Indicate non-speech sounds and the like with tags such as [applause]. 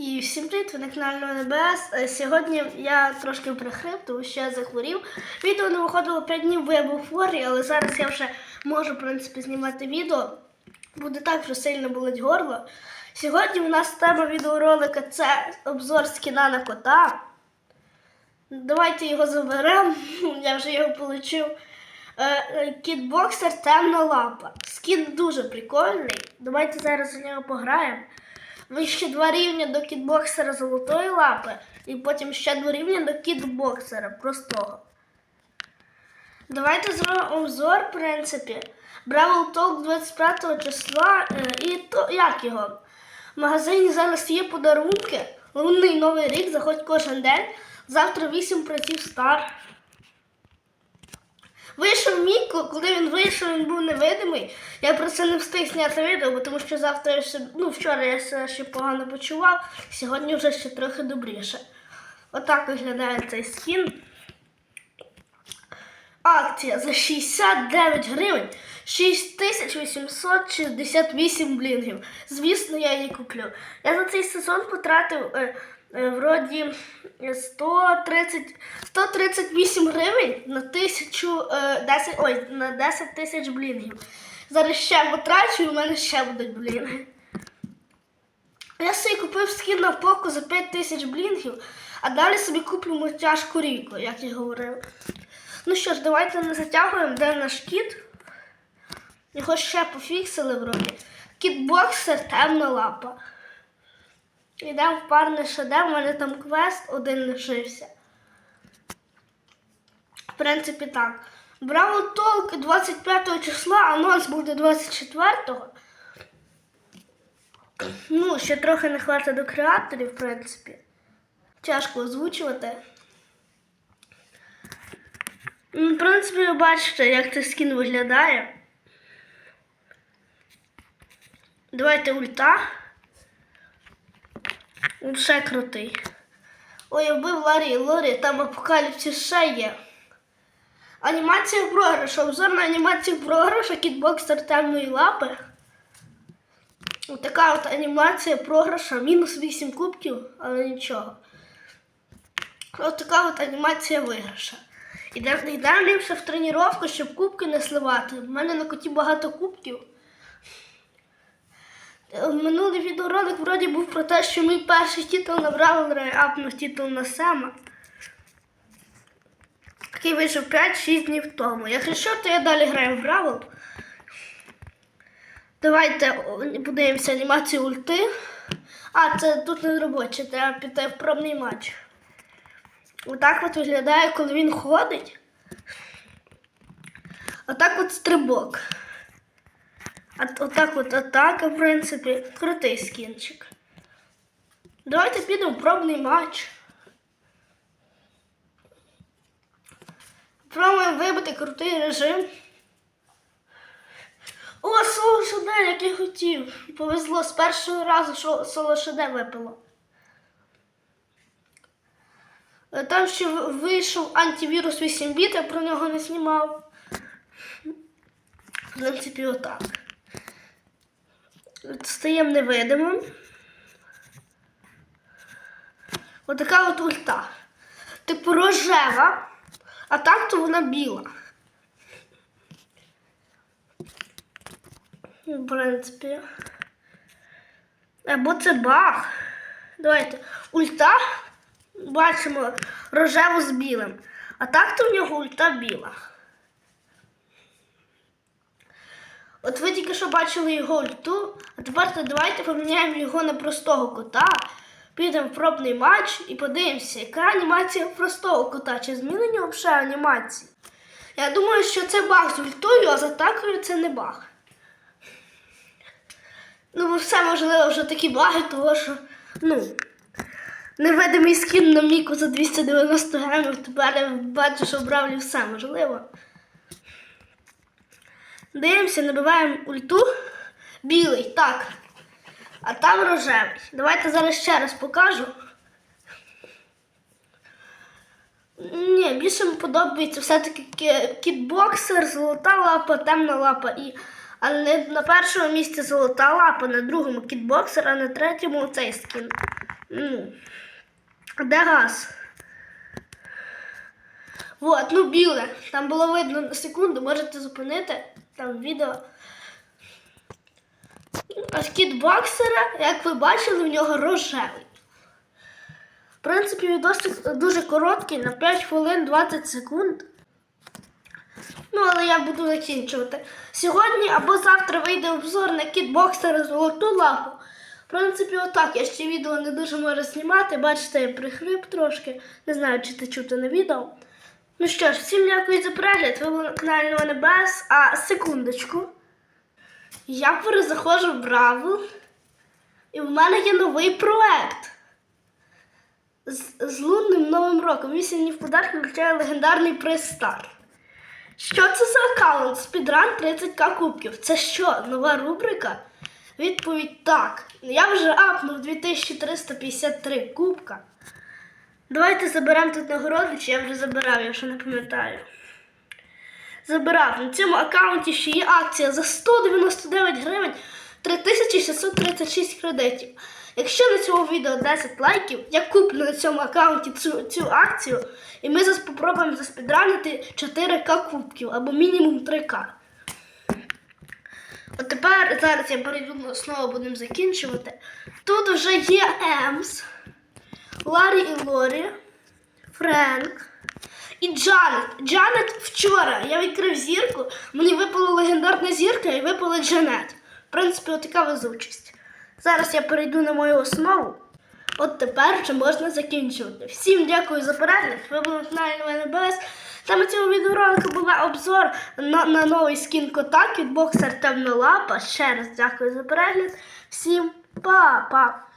І всім привіт, ви на НБС. Е, Сьогодні я трошки прихрип, тому що я захворів. Відео не виходило 5 днів, бо я був хворий, але зараз я вже можу, в принципі, знімати відео. Буде так, що сильно болить горло. Сьогодні у нас тема відеоролика це обзор скіна на кота. Давайте його заберемо. [laughs] Я вже його отримав. Кітбоксер темна лапа. Скін дуже прикольний. Давайте зараз за нього пограємо. Вище два рівня до кітбоксера золотої лапи, і потім ще два рівня до кітбоксера простого. Давайте зробимо обзор, в принципі. Бравл Толк 25 числа. е, І то як його? В магазині зараз є подарунки. Лунний новий рік, заходь кожен день. Завтра 8 праців стар. Вийшов Міко, коли він вийшов, він був невидимий. Я про це не встиг зняти відео, тому що завтра я ще, ну вчора я себе ще погано почував, сьогодні вже ще трохи добріше. Отак виглядає цей скін. Акція за 69 гривень 6868 блінгів. Звісно, я її куплю. Я за цей сезон потратив е, вроді 130, 138 гривень на тисячу, е, 10, ой, на 10 тисяч блінгів. Зараз ще потрачу і в мене ще будуть блінги. Я собі купив скін на поку за 5 тисяч блінгів, а далі собі куплю мультяшку Ріко, як я говорив. Ну що ж, давайте не затягуємо, де наш кіт. Його ще пофіксили вроді. Кітбоксер темна лапа. Йдемо в парне ШД, у мене там квест один лишився. В принципі, так. Браво Толк 25 числа, анонс буде 24-го. Ну, ще трохи не хватить до креаторів, в принципі. Тяжко озвучувати. Ну, В принципі, ви бачите, як цей скін виглядає. Давайте ульта. Він ще крутий. Ой, я вбив Ларі, Лорі, там апокаліпсис ще є. Анімація програшу. Обзор на анімацію програшу кітбоксер темної лапи. Ось така от анімація програша. Мінус 8 кубків, але нічого. Ось така от анімація виграша. Ідемо йдемо ліпше в тренування, щоб кубки не сливати. У мене на коті багато кубків. Е, Минулий відеоролик вроді був про те, що мій перший титул на Бравлера апнув титул на Сема. Який вийшов 5-6 днів тому. Якщо що, то я далі граю в Бравл. Давайте подивимося анімацію ульти. А, це тут не робоче, треба піти в пробний матч. Отак от виглядає, коли він ходить. Отак от стрибок. А т- отак от атака, в принципі, крутий скінчик. Давайте підемо в пробний матч. Пробуємо вибити крутий режим. О, соло шеде, як я хотів. Повезло з першого разу, що соло шеде випило. Е, Там ще вийшов антивірус 8 біт, я про нього не знімав. В принципі, отак. Стаємо невидимим. Отака от ульта. Типу рожева, а так то вона біла. В принципі. Або це баг. Давайте. Ульта бачимо рожеву з білим. А так то в нього ульта біла. От ви тільки що бачили його ульту, а тепер то давайте поміняємо його на простого кота. Підемо в пробний матч і подивимося, яка анімація простого кота. Чи змінені взагалі анімації? Я думаю, що це баг з ультою, а з атакою це не баг. Ну, бо все можливо вже такі баги, того що, ну, невидимий скін на Міку за 290 гемів, тепер я бачу, що в Бравлі все можливо. Дивимося, набиваємо ульту. Білий, так. А там рожевий. Давайте зараз ще раз покажу. Ні, більше мені подобається все-таки кітбоксер, золота лапа, темна лапа. І... Але на першому місці золота лапа, на другому кітбоксер, а на третьому цей скін. Ну, де газ? Вот, ну біле. Там було видно на секунду, можете зупинити там відео. А скіт боксера, як ви бачили, в нього рожевий. В принципі, відосик дуже короткий, на 5 хвилин 20 секунд. Ну, але я буду закінчувати. Сьогодні або завтра вийде обзор на кітбоксера золоту лапу. В принципі, отак. Я ще відео не дуже можу знімати. Бачите, я прихрип трошки. Не знаю, чи це чути на відео. Ну що ж, всім дякую за перегляд. Ви були на каналі Небес. А секундочку. Я перезаходжу в Бравл. І в мене є новий проект. З, з лунним новим роком. Вісім днів подарунок включає легендарний приз Стар. Що це за аккаунт? Спідран 30к кубків. Це що, нова рубрика? Відповідь так. Я вже апнув 2353 кубка. Давайте заберемо тут нагороду, чи я вже забирав, я вже не пам'ятаю. Забирав. На цьому аккаунті ще є акція за 199 гривень 3636 кредитів. Якщо на цьому відео 10 лайків, я куплю на цьому аккаунті цю, цю акцію, і ми зараз спробуємо заспідранити 4К кубків або мінімум 3К. От тепер зараз я перейду знову будемо закінчувати. Тут вже є Емс, Ларі і Лорі, Френк і Джанет. Джанет вчора я відкрив зірку, мені випала легендарна зірка і випала Джанет. В принципі, отака везучість. Зараз я перейду на мою основу. От тепер вже можна закінчувати. Всім дякую за перегляд. Ви були на каналі Небес. Там у цьому відеоролику була обзор на, на новий скін кота від боксер Темнолапа. Ще раз дякую за перегляд. Всім па-па!